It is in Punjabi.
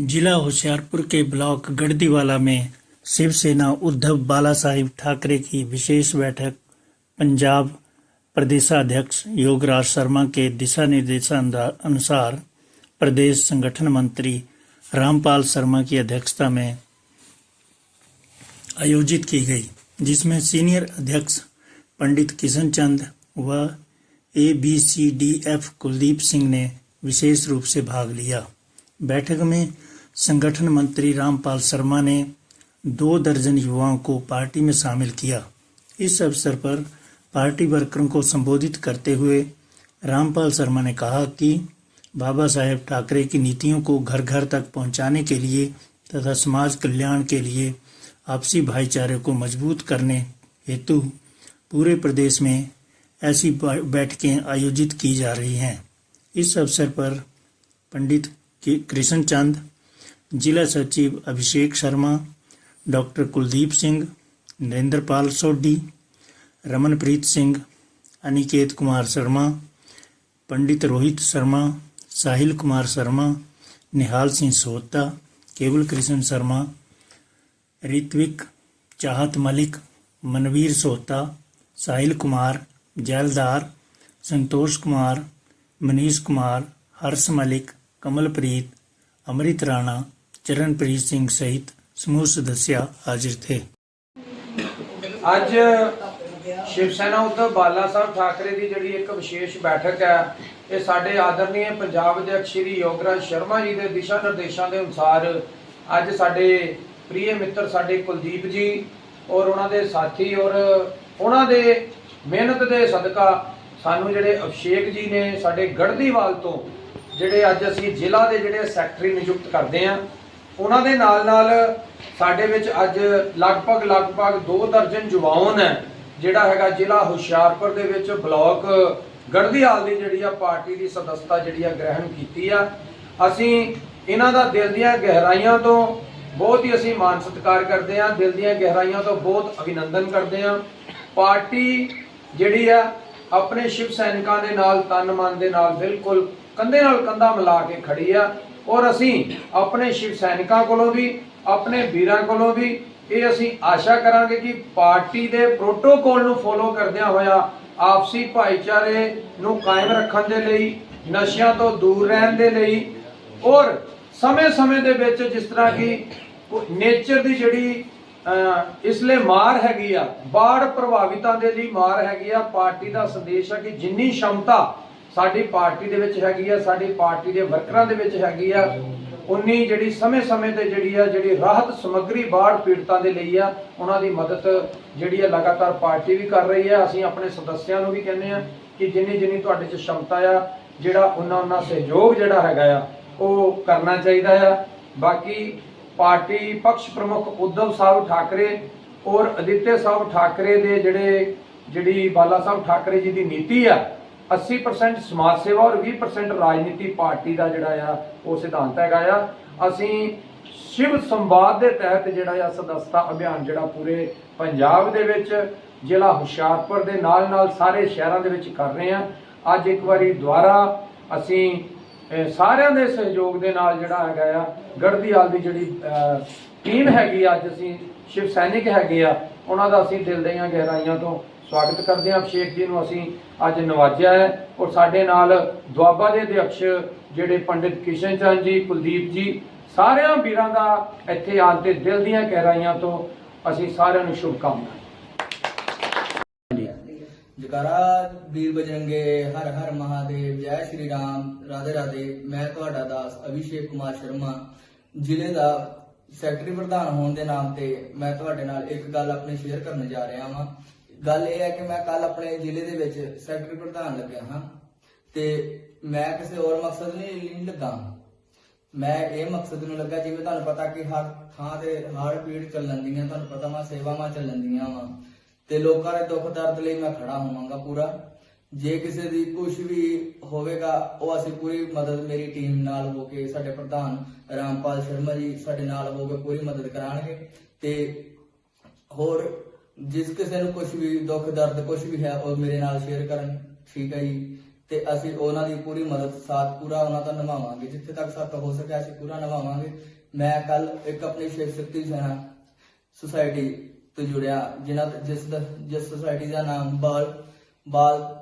जिला होशियारपुर के ब्लॉक गढ़दीवाला में शिवसेना उद्धव बाला साहिब ठाकरे की विशेष बैठक। पंजाब प्रदेशाध्यक्ष योगराज शर्मा के दिशा निर्देशानुसार प्रदेश संगठन मंत्री रामपाल शर्मा की अध्यक्षता में आयोजित की गई, जिसमें सीनियर अध्यक्ष पंडित किशन चंद व A B C D F Kuldeep Singh ने विशेष रूप से भाग लिया। बैठक में संगठन मंत्री रामपाल शर्मा ने दो दर्जन युवाओं को पार्टी में शामिल किया। इस अवसर पर पार्टी वर्करों को संबोधित करते हुए रामपाल शर्मा ने कहा कि बाबा साहेब ठाकरे की नीतियों को घर घर तक पहुँचाने के लिए तथा समाज कल्याण के लिए आपसी भाईचारे को मज़बूत करने हेतु पूरे प्रदेश में ऐसी बैठकें आयोजित की जा रही हैं। इस अवसर पर पंडित कृष्ण चंद जिला सचिव अभिषेक शर्मा, डॉक्टर कुलदीप सिंह नरेंद्र पाल सोडी रमनप्रीत सिंह, अनिकेत कुमार शर्मा, पंडित रोहित शर्मा, साहिल कुमार शर्मा, निहाल सिंह सोहता केवल कृष्ण शर्मा, ऋत्विक, चाहत मलिक, मनवीर सोहता साहिल कुमार, जैलदार, संतोष कुमार, मनीष कुमार, हर्ष मलिक, कमलप्रीत, अमृत राणा ਚਰਨਪ੍ਰੀਤ ਸਿੰਘ ਸਹਿਤ ਸਮੂਹ ਸਦੱਸਿਆ ਹਾਜ਼ਰ ਥੇ। ਅੱਜ ਸ਼ਿਵ ਸੈਨਾ ਉਧਰ ਬਾਲਾ ਸਾਹਿਬ ਠਾਕਰੇ ਦੀ ਜਿਹੜੀ ਇੱਕ ਵਿਸ਼ੇਸ਼ ਬੈਠਕ ਹੈ, ਇਹ ਸਾਡੇ ਆਦਰਨੀਏ ਪੰਜਾਬ ਦੇ ਸ਼੍ਰੀ ਯੋਗਰਾਜ ਸ਼ਰਮਾ ਜੀ ਦੇ ਦਿਸ਼ਾ ਨਿਰਦੇਸ਼ਾਂ ਦੇ ਅਨੁਸਾਰ ਅੱਜ ਸਾਡੇ ਪ੍ਰਿਯ ਮਿੱਤਰ ਸਾਡੇ ਕੁਲਦੀਪ ਜੀ ਔਰ ਉਹਨਾਂ ਦੇ ਸਾਥੀ ਔਰ ਉਹਨਾਂ ਦੇ ਮਿਹਨਤ ਦੇ ਸਦਕਾ ਸਾਨੂੰ ਜਿਹੜੇ ਅਭਿਸ਼ੇਕ ਜੀ ਨੇ ਸਾਡੇ ਗੜਦੀਵਾਲ ਤੋਂ, ਜਿਹੜੇ ਅੱਜ ਅਸੀਂ ਜ਼ਿਲ੍ਹਾ ਦੇ ਜਿਹੜੇ ਸੈਕਟਰੀ ਨਿਯੁਕਤ ਕਰਦੇ ਆਂ ਉਹਨਾਂ ਦੇ ਨਾਲ ਨਾਲ ਸਾਡੇ ਵਿੱਚ ਅੱਜ ਲਗਭਗ ਲਗਭਗ 2 ਦਰਜਨ ਜਵਾਨ ਹੈ, ਜਿਹੜਾ ਹੈਗਾ ਜ਼ਿਲ੍ਹਾ ਹੁਸ਼ਿਆਰਪੁਰ ਦੇ ਵਿੱਚ ਬਲਾਕ ਗੜਦੀਹਾਲ ਦੀ ਜਿਹੜੀ ਆ ਪਾਰਟੀ ਦੀ ਸਦਸਤਾ ਜਿਹੜੀ ਆ ਗ੍ਰਹਿਣ ਕੀਤੀ ਆ। ਅਸੀਂ ਇਹਨਾਂ ਦਾ ਦਿਲ ਦੀਆਂ ਗਹਿਰਾਈਆਂ ਤੋਂ ਬਹੁਤ ਹੀ ਅਸੀਂ ਮਾਨ ਸਤਿਕਾਰ ਕਰਦੇ ਆ ਦਿਲ ਦੀਆਂ ਗਹਿਰਾਈਆਂ ਤੋਂ ਬਹੁਤ ਅਭਿਨੰਦਨ ਕਰਦੇ ਆ ਪਾਰਟੀ ਜਿਹੜੀ ਆ ਆਪਣੇ ਸ਼ਿਵ ਸੈਨਿਕਾਂ ਦੇ ਨਾਲ, ਤਨ ਮਨ ਦੇ ਨਾਲ ਬਿਲਕੁਲ ਕੰਧੇ ਨਾਲ ਕੰਧਾ ਮਿਲਾ ਕੇ ਖੜੀ ਆ। ਔਰ ਅਸੀਂ ਆਪਣੇ ਸ਼ਿਵ ਸੈਨਿਕਾਂ ਕੋਲੋਂ ਵੀ, ਆਪਣੇ ਵੀਰਾਂ ਕੋਲੋਂ ਵੀ ਇਹ ਅਸੀਂ ਆਸ਼ਾ ਕਰਾਂਗੇ ਕਿ ਪਾਰਟੀ ਦੇ ਪ੍ਰੋਟੋਕੋਲ ਨੂੰ ਫੋਲੋ ਕਰਦਿਆਂ ਹੋਇਆ ਆਪਸੀ ਭਾਈਚਾਰੇ ਨੂੰ ਕਾਇਮ ਰੱਖਣ ਦੇ ਲਈ, ਨਸ਼ਿਆਂ ਤੋਂ ਦੂਰ ਰਹਿਣ ਦੇ ਲਈ ਔਰ ਸਮੇਂ-ਸਮੇਂ ਦੇ ਵਿੱਚ ਜਿਸ ਤਰ੍ਹਾਂ ਕਿ ਨੇਚਰ ਦੀ ਜਿਹੜੀ ਇਸ ਲਈ ਮਾਰ ਹੈਗੀ ਆ, ਬਾੜ ਪ੍ਰਭਾਵਿਤਾਂ ਦੇ ਲਈ ਮਾਰ ਹੈਗੀ ਆ, ਪਾਰਟੀ ਦਾ ਸੰਦੇਸ਼ ਹੈ ਕਿ ਜਿੰਨੀ ਸ਼ਮਤਾ ਸਾਡੀ ਪਾਰਟੀ ਦੇ ਵਿੱਚ ਹੈਗੀ ਆ, ਸਾਡੀ ਪਾਰਟੀ ਦੇ ਵਰਕਰਾਂ ਦੇ ਵਿੱਚ ਹੈਗੀ ਆ। ਉਨੀ ਜਿਹੜੀ ਸਮੇਂ-ਸਮੇਂ ਤੇ ਜਿਹੜੀ ਆ, ਜਿਹੜੀ ਰਾਹਤ ਸਮੱਗਰੀ ਬਾੜ ਪੀੜਤਾਂ ਦੇ ਲਈ ਆ, ਉਹਨਾਂ ਦੀ ਮਦਦ ਜਿਹੜੀ ਆ ਲਗਾਤਾਰ ਪਾਰਟੀ ਵੀ ਕਰ ਰਹੀ ਆ। ਅਸੀਂ ਆਪਣੇ ਸਦੱਸਿਆਂ ਨੂੰ ਵੀ ਕਹਿੰਦੇ ਆ ਕਿ ਜਿੰਨੀ ਜਿੰਨੀ ਤੁਹਾਡੇ 'ਚ ਸ਼ਮਤਾ ਆ, ਜਿਹੜਾ ਉਹਨਾਂ ਉਹਨਾਂ ਸਹਿਯੋਗ ਜਿਹੜਾ ਹੈਗਾ ਆ, ਉਹ ਕਰਨਾ ਚਾਹੀਦਾ ਆ। ਬਾਕੀ ਪਾਰਟੀ ਪਕਸ਼ ਪ੍ਰਮੁੱਖ ਉद्धਵ ਸਾਹਿਬ ਠਾਕਰੇ ਔਰ ਅਦਿੱਤਿਆ ਸਾਹਿਬ ਠਾਕਰੇ ਦੇ ਜਿਹੜੇ, ਜਿਹੜੀ ਬਾਲਾ ਸਾਹਿਬ ਠਾਕਰੇ ਜੀ ਦੀ ਨੀਤੀ ਆ 80% ਸਮਾਜ ਸੇਵਾ ਔਰ 20% ਰਾਜਨੀਤੀ ਪਾਰਟੀ ਦਾ ਜਿਹੜਾ ਆ ਉਹ ਸਿਧਾਂਤ ਹੈਗਾ ਆ। ਅਸੀਂ ਸ਼ਿਵ ਸੰਵਾਦ ਦੇ ਤਹਿਤ ਜਿਹੜਾ ਆ ਸਦਸਤਾ ਅਭਿਆਨ ਜਿਹੜਾ ਪੂਰੇ ਪੰਜਾਬ ਦੇ ਵਿੱਚ ਜ਼ਿਲ੍ਹਾ ਹੁਸ਼ਿਆਰਪੁਰ ਦੇ ਨਾਲ ਨਾਲ ਸਾਰੇ ਸ਼ਹਿਰਾਂ ਦੇ ਵਿੱਚ ਕਰ ਰਹੇ ਆ। ਅੱਜ ਇੱਕ ਵਾਰੀ ਦੁਬਾਰਾ ਅਸੀਂ ਸਾਰਿਆਂ ਦੇ ਸਹਿਯੋਗ ਦੇ ਨਾਲ ਜਿਹੜਾ ਹੈਗਾ ਆ ਗੜਦੀਆਲ ਦੀ ਜਿਹੜੀ ਟੀਮ ਹੈਗੀ ਆ, ਅੱਜ ਅਸੀਂ ਸ਼ਿਵ ਸੈਨਿਕ ਹੈਗੇ ਆ ਉਹਨਾਂ ਦਾ ਅਸੀਂ ਦਿਲ ਦੀਆਂ ਗਹਿਰਾਈਆਂ ਤੋਂ ਸਵਾਗਤ ਕਰਦੇ ਹਾਂ। ਅਭਿਸ਼ੇਕ ਜੀ ਨੂੰ ਅਸੀਂ ਅੱਜ ਨਵਾਜਿਆ ਹੈ ਔਰ ਸਾਡੇ ਨਾਲ ਦੁਆਬਾ ਦੇ ਅਧਿਕਸ਼ ਜਿਹੜੇ ਪੰਡਿਤ ਕਿਸ਼ਨ ਚੰਦ ਜੀ, ਕੁਲਦੀਪ ਜੀ, ਸਾਰਿਆਂ ਵੀਰਾਂ ਦਾ ਇੱਥੇ ਆਉਣ ਤੇ ਦਿਲ ਦੀਆਂ ਗਹਿਰਾਈਆਂ ਤੋਂ ਅਸੀਂ ਸਾਰਿਆਂ ਨੂੰ ਸ਼ੁਭਕਾਮਨਾਵਾਂ। ਜਕਾਰਾ ਵੀਰ ਬਜਰੰਗੇ, ਹਰ ਹਰ ਮਹਾਦੇਵ, ਜੈ ਸ਼੍ਰੀ ਰਾਮ, ਰਾਧੇ ਰਾਧੇ। ਮੈਂ ਤੁਹਾਡਾ ਦਾਸ ਅਭਿਸ਼ੇਕ ਕੁਮਾਰ ਸ਼ਰਮਾ, ਜ਼ਿਲ੍ਹੇ ਦਾ ਸੈਕਟਰੀ ਪ੍ਰਧਾਨ ਹੋਣ ਦੇ ਨਾਮ ਤੇ ਮੈਂ ਤੁਹਾਡੇ ਨਾਲ ਇੱਕ ਗੱਲ ਆਪਣੀ ਸ਼ੇਅਰ ਕਰਨ ਜਾ ਰਿਹਾ ਹਾਂ ਗੱਲ ਇਹ ਹੈ ਕਿ ਮੈਂ ਕੱਲ ਆਪਣੇ ਜ਼ਿਲ੍ਹੇ ਦੇ ਵਿੱਚ ਸੈਕਟਰੀ ਪ੍ਰਧਾਨ ਲੱਗਿਆ ਹਾਂ ਤੇ ਮੈਂ ਕਿਸੇ ਹੋਰ ਮਕਸਦ ਲਈ ਨਹੀਂ ਲੱਗਾ। ਮੈਂ ਇਹ ਮਕਸਦ ਨੂੰ ਲੱਗਾ ਜਿਵੇਂ ਤੁਹਾਨੂੰ ਪਤਾ ਕਿ ਹਰ ਥਾਂ ਤੇ ਹੜ ਪੀੜ ਚੱਲਣ ਤੁਹਾਨੂੰ ਪਤਾ ਵਾ ਸੇਵਾਵਾਂ ਚੱਲਣ ਵਾ। ਤੇ ਲੋਕਾਂ ਦੇ ਦੁੱਖ ਦਰਦ ਲਈ ਮੈਂ ਖੜਾ ਹੋਵਾਂਗਾ ਪੂਰਾ। ਜੇ ਕਿਸੇ ਦੀ ਕੁਝ ਵੀ ਹੋਵੇਗਾ, ਉਹ ਅਸੀਂ ਪੂਰੀ ਮਦਦ ਮੇਰੀ ਟੀਮ ਨਾਲ ਹੋ ਕੇ ਸਾਡੇ ਪ੍ਰਧਾਨ ਰਾਮਪਾਲ ਸ਼ਰਮਾ ਜੀ ਸਾਡੇ ਨਾਲ ਹੋ ਕੇ ਪੂਰੀ ਮਦਦ ਕਰਾਂਗੇ। ਤੇ ਹੋਰ ਜਿਸ ਕਿਸੇ ਨੂੰ ਕੁਝ ਵੀ ਦੁੱਖ, ਦਰਦ ਕੁਝ ਵੀ ਹੈ, ਉਹ ਮੇਰੇ ਨਾਲ ਸ਼ੇਅਰ ਕਰਨ। ਠੀਕ ਹੈ ਜੀ? ਤੇ ਅਸੀਂ ਉਹਨਾਂ ਦੀ ਪੂਰੀ ਮਦਦ, ਸਾਥ ਪੂਰਾ ਉਹਨਾਂ ਦਾ ਨਿਭਾਵਾਂਗੇ। ਜਿੱਥੇ ਤੱਕ ਸਾਥੋਂ ਹੋ ਸਕਿਆ, ਅਸੀਂ ਪੂਰਾ ਨਿਭਾਵਾਂਗੇ। ਮੈਂ ਕੱਲ ਇੱਕ ਆਪਣੀ ਸ਼ਿਵ ਸ਼ਕਤੀ ਸੈਨਾ ਸੁਸਾਇਟੀ ਤੋਂ ਜੁੜਿਆ, ਜਿਨ੍ਹਾਂ ਜਿਸ ਜਿਸ ਸੁਸਾਇਟੀ ਦਾ ਨਾਮ ਬਾਲ ਬਾਲ